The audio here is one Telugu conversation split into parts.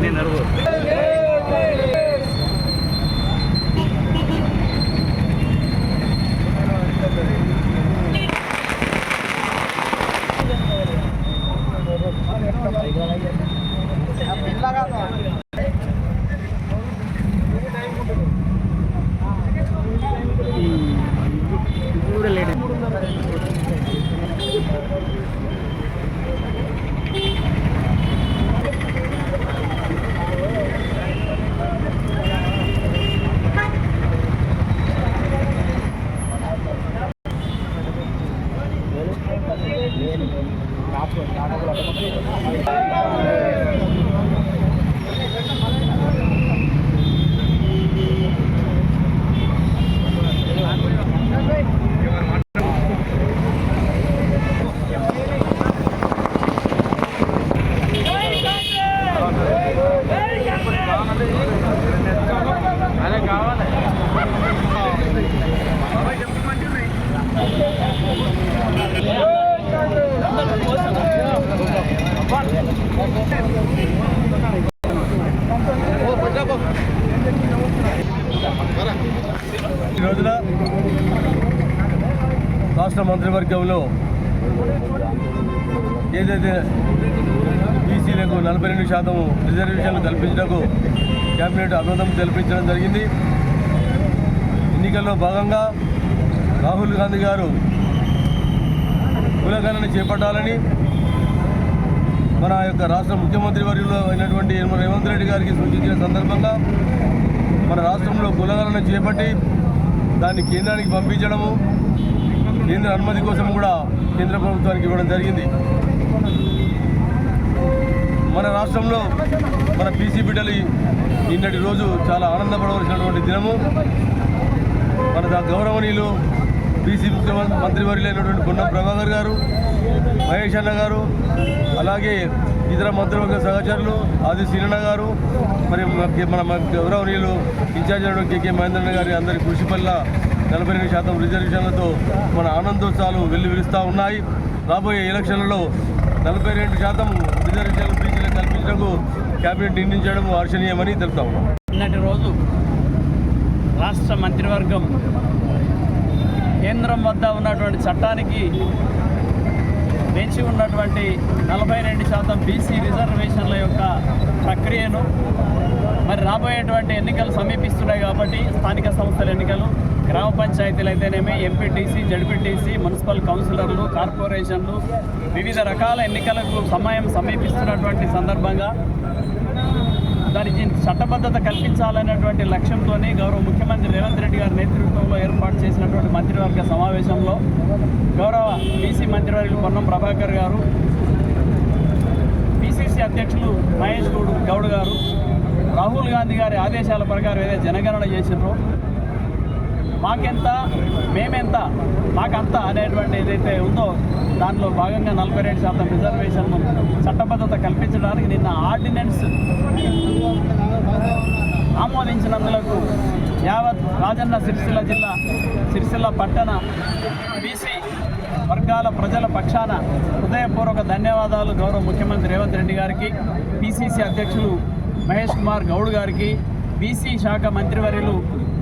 నేను అరువు కూడా ricordiamo che l'abbiamo detto. ఈ రోజున రాష్ట్ర మంత్రివర్గంలో ఏదైతే బీసీలకు నలభై రెండు శాతం రిజర్వేషన్లు కల్పించడానికి కేబినెట్ అనుమతం తెలిపించడం జరిగింది. ఎన్నికల్లో భాగంగా రాహుల్ గాంధీ గారు కులగణన చేపట్టాలని మన యొక్క రాష్ట్ర ముఖ్యమంత్రి వర్యులు అయినటువంటి రేవంత్ రెడ్డి గారికి సూచించిన సందర్భంగా మన రాష్ట్రంలో కులగణన చేపట్టి దాన్ని కేంద్రానికి పంపించడము కేంద్ర అనుమతి కోసం కూడా కేంద్ర ప్రభుత్వానికి ఇవ్వడం జరిగింది. మన రాష్ట్రంలో మన పీసీ బిడ్డలు నిన్నటి రోజు చాలా ఆనందపడవలసినటువంటి దినము. మన దా- గౌరవనీయులు బీసీ ముఖ్యమంత్రి మంత్రివర్యులైనటువంటి గుండం ప్రభాకర్ గారు మహేష్ అన్న గారు అలాగే ఇతర మంత్రివర్గ సహచరులు ఆది శ్రీరణ గారు మరి మన- గౌరవనీయులు ఇన్ఛార్జ్ అయిన కేకే మహేంద్రన్న గారి అందరి కృషి వల్ల నలభై రెండు శాతం రిజర్వేషన్లతో మన ఆనందోత్సవాలు వెల్లి ఉన్నాయి. రాబోయే ఎలక్షన్లలో నలభై రెండు శాతం రిజర్వేషన్లు బీసీలకు కల్పించడానికి కేబినెట్ నిర్ణయించడం హర్షణీయమని తెలుపుతా ఉన్నాం. నిన్నటి రోజు రాష్ట్ర మంత్రివర్గం కేంద్రం వద్ద ఉన్నటువంటి చట్టానికి వేచి ఉన్నటువంటి నలభై రెండు శాతం బీసీ రిజర్వేషన్ల యొక్క ప్రక్రియను మరి రాబోయేటువంటి ఎన్నికలు సమీపిస్తున్నాయి కాబట్టి స్థానిక సంస్థల ఎన్నికలు గ్రామ పంచాయతీలు అయితేనేమి ఎంపీటీసీ జడ్పీటీసీ మున్సిపల్ కౌన్సిలర్లు కార్పొరేషన్లు వివిధ రకాల ఎన్నికలకు సమయం సమీపిస్తున్నటువంటి సందర్భంగా దానికి చట్టబద్ధత కల్పించాలనేటువంటి లక్ష్యంతోనే గౌరవ ముఖ్యమంత్రి రేవంత్ రెడ్డి గారి నేతృత్వంలో ఏర్పాటు చేసినటువంటి మంత్రివర్గ సమావేశంలో గౌరవ బీసీ మంత్రివర్యులు పొన్నం ప్రభాకర్ గారు పిసిసి అధ్యక్షులు మహేష్ గౌడ్ గౌడ్ గారు రాహుల్ గాంధీ గారి ఆదేశాల ప్రకారం ఏదైతే జనగణన చేసినారో మాకెంత మేమెంత మాకంత అనేటువంటి ఏదైతే ఉందో దానిలో భాగంగా నలభై రెండు శాతం రిజర్వేషన్ చట్టబద్ధత కల్పించడానికి నిన్న ఆర్డినెన్స్ ఆమోదించినందులకు యావత్ రాజన్న సిరిసిల్ల జిల్లా సిరిసిల్ల పట్టణ బీసీ వర్గాల ప్రజల పక్షాన హృదయపూర్వక ధన్యవాదాలు గౌరవ ముఖ్యమంత్రి రేవంత్ రెడ్డి గారికి పిసిసి అధ్యక్షులు మహేష్ కుమార్ గౌడ్ గారికి బీసీ శాఖ మంత్రివర్యులు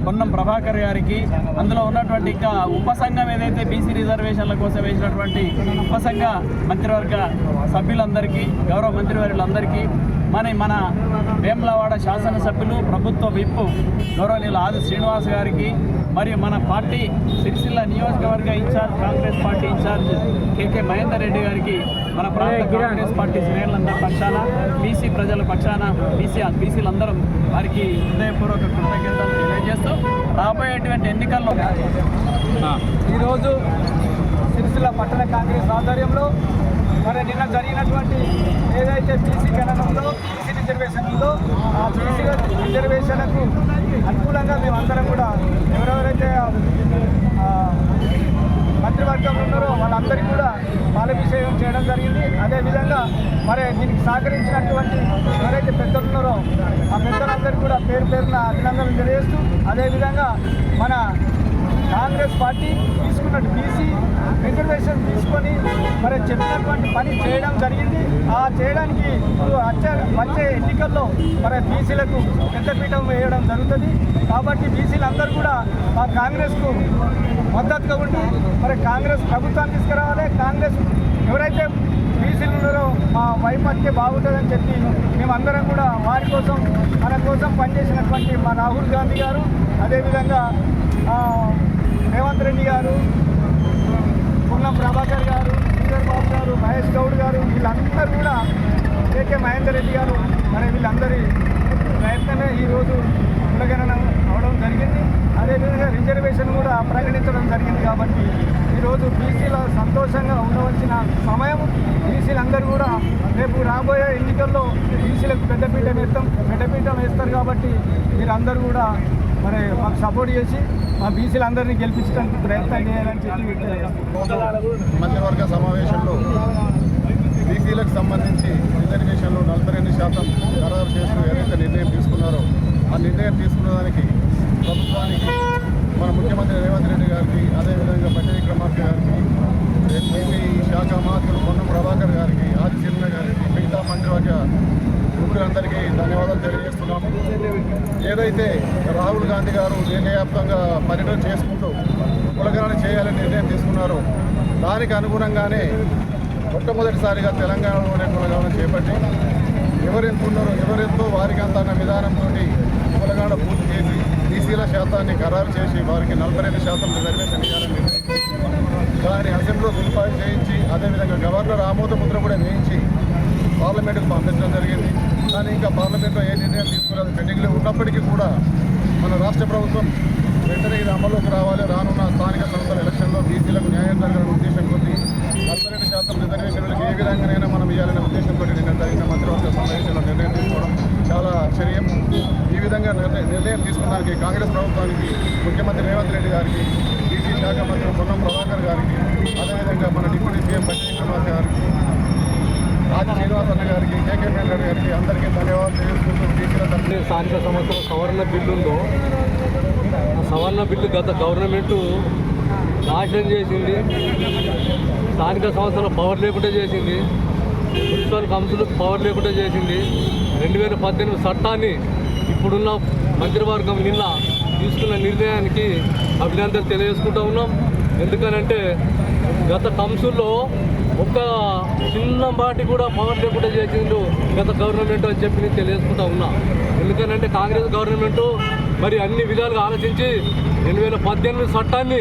పొన్నం ప్రభాకర్ గారికి. అందులో ఉన్నటువంటి ఇంకా ఉపసంఘం ఏదైతే బీసీ రిజర్వేషన్ల కోసం వేసినటువంటి ఉపసంఘ మంత్రివర్గ సభ్యులందరికీ గౌరవ మంత్రివర్యులందరికీ మన మన వేములవాడ శాసనసభ్యులు ప్రభుత్వ విప్పు గౌరవనీయులు ఆది శ్రీనివాస్ గారికి మరియు మన పార్టీ సిరిసిల్ల నియోజకవర్గ incharge Congress party incharge KK Mahender Reddy గారికి మన ప్రాంత కాంగ్రెస్ పార్టీ శ్రేణులందరి పక్షాన బీసీ ప్రజల పక్షాన బీసీ బీసీలందరం వారికి హృదయపూర్వక కృతజ్ఞతలు తెలియజేస్తూ రాబోయేటువంటి ఎన్నికల్లో ఈరోజు సిరిసిల్ల పట్టణ కాంగ్రెస్ ఆధ్వర్యంలో మరి నిన్న జరిగినటువంటి ఏదైతే బీసీ గణనంలో బీసీ రిజర్వేషన్ ఉందో ఆ బీసీ రిజర్వేషన్కు అనుకూలంగా మేమందరం కూడా ఎవరెవరైతే ఆ, మంత్రివర్గం ఉన్నారో వాళ్ళందరికీ కూడా పాలభిషేకం చేయడం జరిగింది. అదేవిధంగా మరి దీనికి సహకరించినటువంటి ఎవరైతే పెద్దలు ఉన్నారో ఆ పెద్దలందరికీ కూడా పేరు పేరున అభినందనలు తెలియజేస్తూ అదేవిధంగా మన కాంగ్రెస్ పార్టీ తీసుకున్నట్టు బీసీ రిజర్వేషన్ తీసుకొని మరి చెప్పినటువంటి పని చేయడం జరిగింది. ఆ చేయడానికి ఇప్పుడు వచ్చే వచ్చే ఎన్నికల్లో మరి బీసీలకు పెద్దపీఠం వేయడం జరుగుతుంది. కాబట్టి బీసీలందరూ కూడా మా కాంగ్రెస్కు మద్దతుగా ఉండి మరి కాంగ్రెస్ ప్రభుత్వాన్ని తీసుకురావాలి. కాంగ్రెస్ ఎవరైతే బీసీలు ఉన్నారో మా వైపత్య బాగుంటుందని చెప్పి మేమందరం కూడా వారి కోసం మన కోసం పనిచేసినటువంటి మా రాహుల్ గాంధీ గారు అదేవిధంగా రేవంత్ రెడ్డి గారు పున్నం ప్రభాకర్ గారు శ్రీధర్ బాబు గారు మహేష్ గౌడ్ గారు వీళ్ళందరూ కూడా కేకే మహేందర్ రెడ్డి గారు మరి వీళ్ళందరి ప్రయత్నమే ఈరోజు కులగణన అవడం జరిగింది. అదేవిధంగా రిజర్వేషన్ కూడా ప్రకటించడం జరిగింది కాబట్టి ఈరోజు బీసీల సంతోషంగా ఉండవలసిన సమయం బీసీలందరూ కూడా రేపు రాబోయే ఎన్నికల్లో బీసీలకు పెద్దపీఠం వేస్తాం. పెద్దపీఠం వేస్తారు కాబట్టి మీరందరూ కూడా మరి మాకు సపోర్ట్ చేసి మా బీసీలందరినీ గెలిపించడానికి ప్రయత్నం చేయాలని చెప్పి మంత్రివర్గ సమావేశంలో బీసీలకు సంబంధించి రిజర్వేషన్లు నలభై రెండు శాతం ఖరారు చేస్తూ ఏదైతే నిర్ణయం తీసుకున్నారో ఆ నిర్ణయం తీసుకున్న దానికి ప్రభుత్వానికి మన ముఖ్యమంత్రి రేవంత్ రెడ్డి గారికి అదేవిధంగా పట్టి విక్రమార్క గారికి ఎన్సీపీ శాఖ మాత్రులు పొన్నం ప్రభాకర్ గారికి ఆది సినిమా గారికి మిగతా మంత్రివర్గ ముగ్గురందరికీ ధన్యవాదాలు తెలియజేస్తున్నాము. ఏదైతే రాహుల్ గాంధీ గారు దేశవ్యాప్తంగా పర్యటన చేసుకుంటూ కులగణన చేయాలని నిర్ణయం తీసుకున్నారో దానికి అనుగుణంగానే మొట్టమొదటిసారిగా తెలంగాణలోనే కులగణన చేపట్టి ఎవరెంత ఉన్నారో ఎవరెంతో వారికి అంత అన్న విధానంతో కులగణన పూర్తి చేసి బీసీల శాతాన్ని ఖరారు చేసి వారికి నలభై రెండు శాతం రిజర్వేషన్ ఇవ్వాలని నిర్ణయించి దాన్ని అసెంబ్లీలో విలుపాయి చేయించి అదేవిధంగా గవర్నర్ ఆమోద ముద్ర కూడా వేయించి పార్లమెంట్కి పంపించడం జరిగింది. కానీ ఇంకా పార్లమెంట్లో ఏ నిర్ణయం తీసుకురాదు పెండింగ్లో ఉన్నప్పటికీ కూడా మన రాష్ట్ర ప్రభుత్వం వెంటనే ఇది అమల్లోకి రావాలి. రానున్న స్థానిక సంస్థల ఎలక్షన్లో బీసీలకు న్యాయం జరగాలనే ఉద్దేశం కొద్ది నలభై రెండు శాతం రిజర్వేషన్లకు ఏ విధంగానైనా మనం ఇవ్వాలనే ఉద్దేశంతో నిన్న జరిగిన మంత్రివర్గ సమావేశంలో నిర్ణయం తీసుకోవడం చాలా ఆశ్చర్యం ఈ విధంగా నిర్ణయం నిర్ణయం తీసుకున్నానికి కాంగ్రెస్ ప్రభుత్వానికి ముఖ్యమంత్రి రేవంత్ రెడ్డి గారికి బీసీ శాఖ మంత్రి పొన్నం ప్రభాకర్ గారికి అదేవిధంగా మన డిప్యూటీ సీఎం బట్టి విక్రమార్క గారికి ఆది శ్రీనివాసన్న గారికి కేకే రెడ్డి గారికి అందరికీ ధన్యవాదాలు తెలియజేసుకుంటూ బీసీల స్థానిక సంస్థల సవరణ బిల్లు ఉందో సవరణ బిల్లు గత గవర్నమెంట్ నాశనం చేసింది. స్థానిక సంస్థల పవర్ లేకుండా చేసింది. మున్సిపల్ కౌన్సిల్కి పవర్ లేకుండా చేసింది. రెండు వేల పద్దెనిమిది చట్టాన్ని ఇప్పుడున్న మంత్రివర్గం నిన్న తీసుకున్న నిర్ణయానికి అభినందనలు తెలియజేసుకుంటూ ఉన్నాం. ఎందుకనంటే గత కౌన్సిల్లో ఒక్క చిన్న మాటి కూడా పవర్ లేకుండా చేసిండు గత గవర్నమెంట్ అని చెప్పి నేను తెలియజేసుకుంటా ఉన్నా. ఎందుకనంటే కాంగ్రెస్ గవర్నమెంట్ మరి అన్ని విధాలుగా ఆలోచించి రెండు వేల పద్దెనిమిది చట్టాన్ని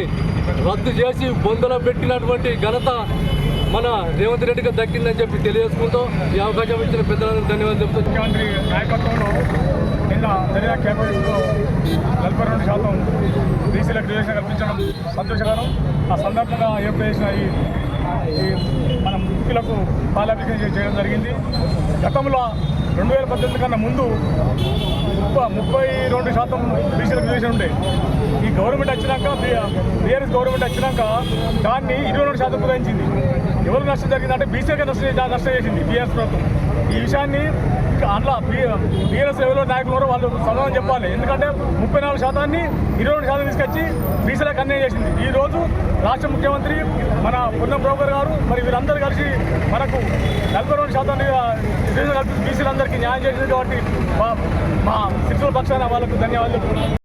రద్దు చేసి బొందలో పెట్టినటువంటి ఘనత మన రేవంత్ రెడ్డికి దక్కిందని చెప్పి తెలియజేసుకుంటూ ఈ అవకాశం ఇచ్చిన పెద్దలందరూ ధన్యవాదాలు చెప్తూ ముఖ్యమంత్రి నాయకత్వంలో నిన్న జరిగిన కేబినెట్లో నలభై రెండు శాతం బీసీలకు రిజర్వేషన్ కల్పించడం సంతోషకరం. ఆ సందర్భంగా ఏర్పాటు చేసిన ఈ మనం ముఖ్యులకు పాలాభిషేకం చేయడం జరిగింది. గతంలో రెండు వేల పద్దెనిమిది కన్నా ముందు ముప్పై ముప్పై రెండు శాతం బీసీలకు రిజర్వేషన్ ఉండే. ఈ గవర్నమెంట్ వచ్చినాక బీఆర్ఎస్ గవర్నమెంట్ వచ్చినాక దాన్ని ఇరవై రెండు శాతం కుదించింది ఎవరు నష్టం జరిగిందంటే బీసీలకే నష్టం నష్టం చేసింది బీఆర్ఎస్ ప్రభుత్వం. ఈ విషయాన్ని అందులో బీఆర్ఎస్ ఎవరో నాయకులు ఉన్నారో వాళ్ళు సమాధానం చెప్పాలి. ఎందుకంటే ముప్పై నాలుగు శాతాన్ని ఇరవై రెండు శాతం తీసుకొచ్చి బీసీలకు అన్యాయం చేసింది. ఈ రోజు రాష్ట్ర ముఖ్యమంత్రి మన పున్నం బ్రోకర్ గారు మరి వీరందరూ కలిసి మనకు నలభై రెండు శాతాన్ని రిజర్వేషన్ బీసీలందరికీ న్యాయం చేసింది కాబట్టి మా- మా శిక్షణ పక్షాన వాళ్ళకు ధన్యవాదాలు